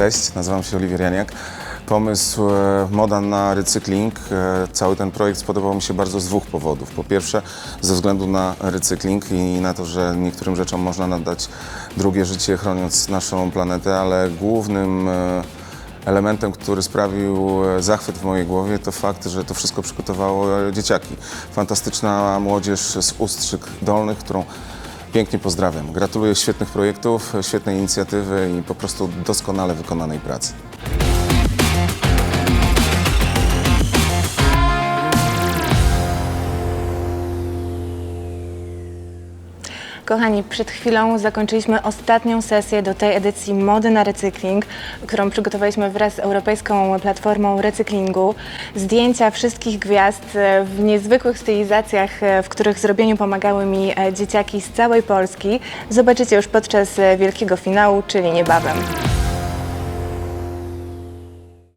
Cześć, nazywam się Oliwier Janiak. Pomysł e, Moda na recykling, e, cały ten projekt spodobał mi się bardzo z dwóch powodów. Po pierwsze, ze względu na recykling i na to, że niektórym rzeczom można nadać drugie życie, chroniąc naszą planetę, ale głównym e, elementem, który sprawił zachwyt w mojej głowie, to fakt, że to wszystko przygotowało dzieciaki. Fantastyczna młodzież z Ustrzyk Dolnych, którą pięknie pozdrawiam. Gratuluję świetnych projektów, świetnej inicjatywy i po prostu doskonale wykonanej pracy. Kochani, przed chwilą zakończyliśmy ostatnią sesję do tej edycji Mody na recykling, którą przygotowaliśmy wraz z Europejską Platformą Recyklingu. Zdjęcia wszystkich gwiazd e, w niezwykłych stylizacjach, e, w których zrobieniu pomagały mi e, dzieciaki z całej Polski. Zobaczycie już podczas wielkiego finału, czyli niebawem.